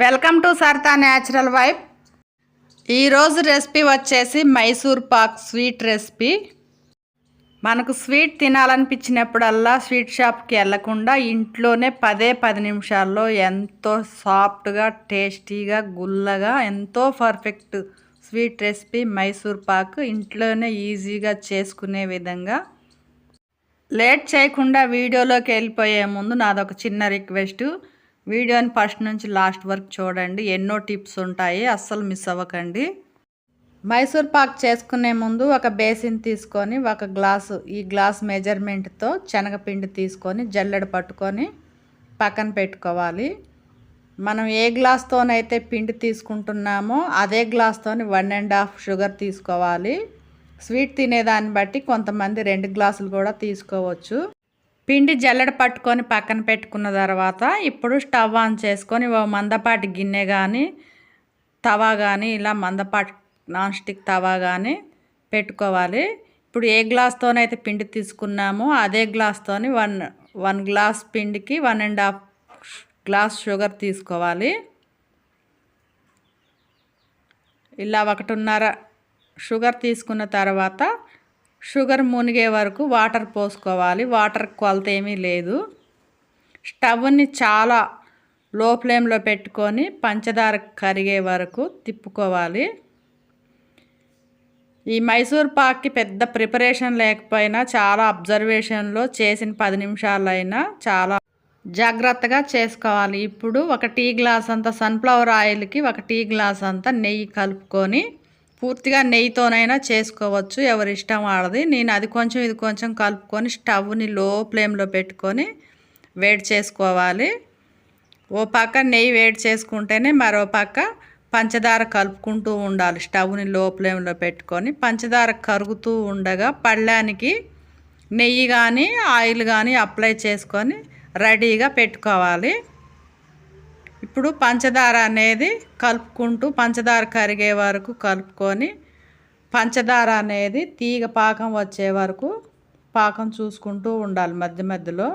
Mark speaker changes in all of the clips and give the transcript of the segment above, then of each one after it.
Speaker 1: Welcome to సర్తా natural vibe. ఈరోజు recipe వచ్చేసి మైసూర్ పాక్ స్వీట్ రెసిపీ. మనకు స్వీట్ తినాలనిపించినప్పుడల్లా స్వీట్ షాప్కి వెళ్ళకుండా ఇంట్లోనే పదే పది నిమిషాల్లో ఎంతో సాఫ్ట్గా టేస్టీగా గుల్లగా ఎంతో perfect sweet recipe Mysore pak ఇంట్లోనే ఈజీగా చేసుకునే విధంగా. లేట్ చేయకుండా వీడియోలోకి వెళ్ళిపోయే ముందు నాదొక చిన్న రిక్వెస్ట్. వీడియోని ఫస్ట్ నుంచి లాస్ట్ వరకు చూడండి. ఎన్నో టిప్స్ ఉంటాయి. అస్సలు మిస్ అవ్వకండి. మైసూర్ పాక్ చేసుకునే ముందు ఒక బేసిన్ తీసుకొని ఒక గ్లాసు ఈ గ్లాస్ మెజర్మెంట్తో శనగపిండి తీసుకొని జల్లెడ పట్టుకొని పక్కన పెట్టుకోవాలి. మనం ఏ గ్లాస్తోనైతే పిండి తీసుకుంటున్నామో అదే గ్లాస్తోని వన్ అండ్ హాఫ్ షుగర్ తీసుకోవాలి. స్వీట్ తినేదాన్ని బట్టి కొంతమంది రెండు గ్లాసులు కూడా తీసుకోవచ్చు. పిండి జల్లెడ పట్టుకొని పక్కన పెట్టుకున్న తర్వాత ఇప్పుడు స్టవ్ ఆన్ చేసుకొని ఓ మందపాటి గిన్నె కానీ తవా కానీ ఇలా మందపాటి నాన్ స్టిక్ తవా కానీ పెట్టుకోవాలి. ఇప్పుడు ఏ గ్లాస్తోనైతే పిండి తీసుకున్నామో అదే గ్లాస్తోని వన్ వన్ గ్లాస్ పిండికి one and half glass sugar తీసుకోవాలి. ఇలా ఒకటిన్నర షుగర్ తీసుకున్న తర్వాత షుగర్ మునిగే వరకు వాటర్ పోసుకోవాలి. వాటర్ కొలత ఏమీ లేదు. స్టవ్ని చాలా లో ఫ్లేమ్లో పెట్టుకొని పంచదార కరిగే వరకు తిప్పుకోవాలి. ఈ మైసూర్ పాక్కి పెద్ద ప్రిపరేషన్ లేకపోయినా చాలా అబ్జర్వేషన్లో చేసిన పది నిమిషాలైనా చాలా జాగ్రత్తగా చేసుకోవాలి. ఇప్పుడు ఒక టీ గ్లాస్ అంత సన్ఫ్లవర్ ఆయిల్కి ఒక టీ గ్లాస్ అంతా నెయ్యి కలుపుకొని పూర్తిగా నెయ్యితోనైనా చేసుకోవచ్చు. ఎవరి ఇష్టం వాడది నేను అది కొంచెం ఇది కొంచెం కలుపుకొని స్టవ్ని లో ఫ్లేమ్లో పెట్టుకొని వేడి చేసుకోవాలి. ఓ పక్క నెయ్యి వేడి చేసుకుంటేనే మరో పక్క పంచదార కలుపుకుంటూ ఉండాలి. స్టవ్ని లో ఫ్లేమ్లో పెట్టుకొని పంచదార కరుగుతూ ఉండగా పళ్ళానికి నెయ్యి కానీ ఆయిల్ కానీ అప్లై చేసుకొని రెడీగా పెట్టుకోవాలి. ఇప్పుడు పంచదార అనేది కలుపుకుంటూ పంచదార కరిగే వరకు కలుపుకొని పంచదార అనేది తీగ పాకం వచ్చే వరకు పాకం చూసుకుంటూ ఉండాలి మధ్య మధ్యలో.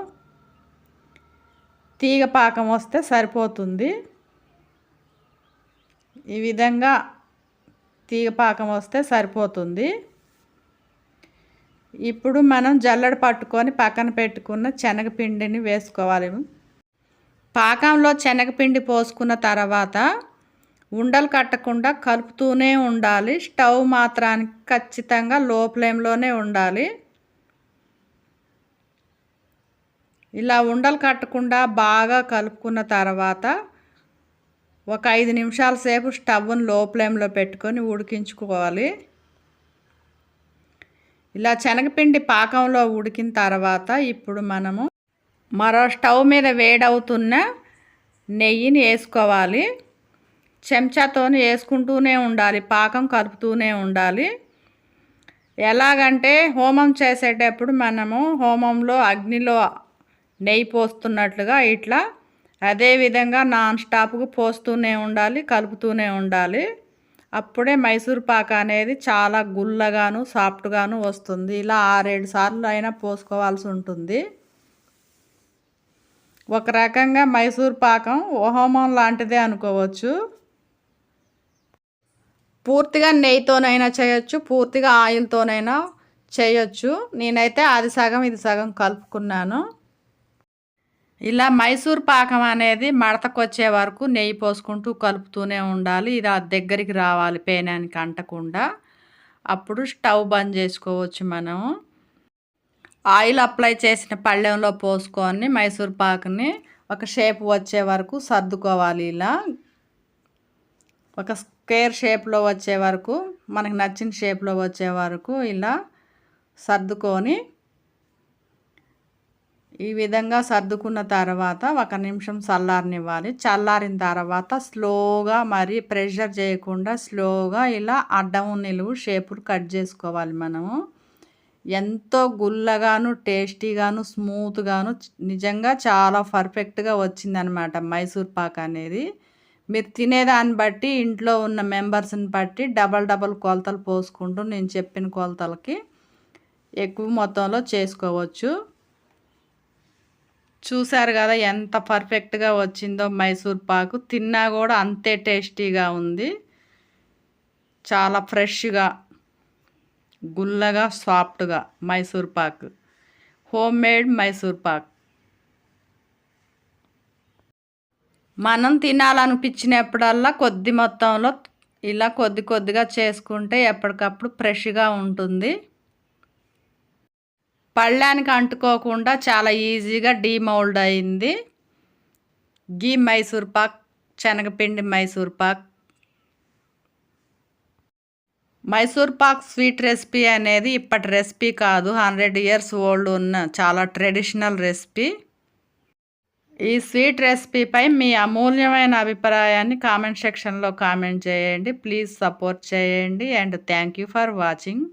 Speaker 1: తీగ పాకం వస్తే సరిపోతుంది. ఈ విధంగా తీగ పాకం వస్తే సరిపోతుంది. ఇప్పుడు మనం జల్లెడ పట్టుకొని పక్కన పెట్టుకున్న శనగపిండిని వేసుకోవాలి. పాకంలో శనగపిండి పోసుకున్న తర్వాత ఉండలు కట్టకుండా కలుపుతూనే ఉండాలి. స్టవ్ మాత్రానికి ఖచ్చితంగా లో ఫ్లేమ్లోనే ఉండాలి. ఇలా ఉండలు కట్టకుండా బాగా కలుపుకున్న తర్వాత ఒక ఐదు నిమిషాల సేపు స్టవ్ని లో ఫ్లేమ్లో పెట్టుకొని ఉడికించుకోవాలి. ఇలా శనగపిండి పాకంలో ఉడికిన తర్వాత ఇప్పుడు మనము మరో స్టవ్ మీద వేడవుతున్న నెయ్యిని వేసుకోవాలి. చెంచాతో వేసుకుంటూనే ఉండాలి. పాకం కలుపుతూనే ఉండాలి. ఎలాగంటే హోమం చేసేటప్పుడు మనము హోమంలో అగ్నిలో నెయ్యి పోస్తున్నట్లుగా ఇట్లా అదేవిధంగా నాన్ స్టాప్కు పోస్తూనే ఉండాలి కలుపుతూనే ఉండాలి. అప్పుడే మైసూర్ పాక అనేది చాలా గుల్లగాను సాఫ్ట్గాను వస్తుంది. ఇలా ఆరేడు సార్లు అయినా పోసుకోవాల్సి ఉంటుంది. ఒక రకంగా మైసూర్ పాకం హోమం లాంటిదే అనుకోవచ్చు. పూర్తిగా నెయ్యితోనైనా చేయొచ్చు పూర్తిగా ఆయిల్తోనైనా చేయొచ్చు. నేనైతే అది సగం ఇది సగం కలుపుకున్నాను. ఇలా మైసూర్ పాకం అనేది మడతకు వచ్చే వరకు నెయ్యి పోసుకుంటూ కలుపుతూనే ఉండాలి. ఇది ఆ దగ్గరికి రావాలి పేనానికి అంటకుండా. అప్పుడు స్టవ్ బంద్ చేసుకోవచ్చు మనం. ఆయిల్ అప్లై చేసిన పళ్ళెంలో పోసుకొని మైసూర్ పాకుని ఒక షేప్ వచ్చే వరకు సర్దుకోవాలి ఇలా. ఒక స్క్వేర్ షేప్లో వచ్చే వరకు మనకు నచ్చిన షేప్లో వచ్చే వరకు ఇలా సర్దుకొని ఈ విధంగా సర్దుకున్న తర్వాత ఒక నిమిషం చల్లారనివ్వాలి. చల్లారిన తర్వాత స్లోగా మరి ప్రెషర్ చేయకుండా స్లోగా ఇలా అడ్డం నిలువు షేపులు కట్ చేసుకోవాలి మనము. ఎంతో గుల్లగాను టేస్టీగాను స్మూత్గాను నిజంగా చాలా పర్ఫెక్ట్గా వచ్చిందనమాట మైసూర్ పాక్ అనేది. మీరు తినేదాన్ని బట్టి ఇంట్లో ఉన్న మెంబర్స్ని బట్టి డబల్ డబల్ కొలతలు పోసుకుంటూ నేను చెప్పిన కొలతలకి ఎక్కువ మొత్తంలో చేసుకోవచ్చు. చూశారు కదా ఎంత పర్ఫెక్ట్గా వచ్చిందో మైసూర్ పాకు. తిన్నా కూడా అంతే టేస్టీగా ఉంది. చాలా ఫ్రెష్గా గుల్లగా సాఫ్ట్గా. మైసూర్ పాక్. Homemade Mysore pak. మనం తినాలనిపించినప్పుడల్లా కొద్ది మొత్తంలో ఇలా కొద్ది కొద్దిగా చేసుకుంటే ఎప్పటికప్పుడు ఫ్రెష్గా ఉంటుంది. పళ్ళానికి అంటుకోకుండా చాలా ఈజీగా డీమౌల్డ్ అయింది. గీ మైసూర్ పాక్ శనగపిండి మైసూర్ పాక్. మైసూర్ పాక్ స్వీట్ రెసిపీ అనేది ఇప్పటి రెసిపీ కాదు. హండ్రెడ్ ఇయర్స్ ఓల్డ్ ఉన్న చాలా ట్రెడిషనల్ రెసిపీ. ఈ స్వీట్ రెసిపీపై మీ అమూల్యమైన అభిప్రాయాన్ని కామెంట్ సెక్షన్లో కామెంట్ చేయండి. ప్లీజ్ సపోర్ట్ చేయండి and thank you for watching.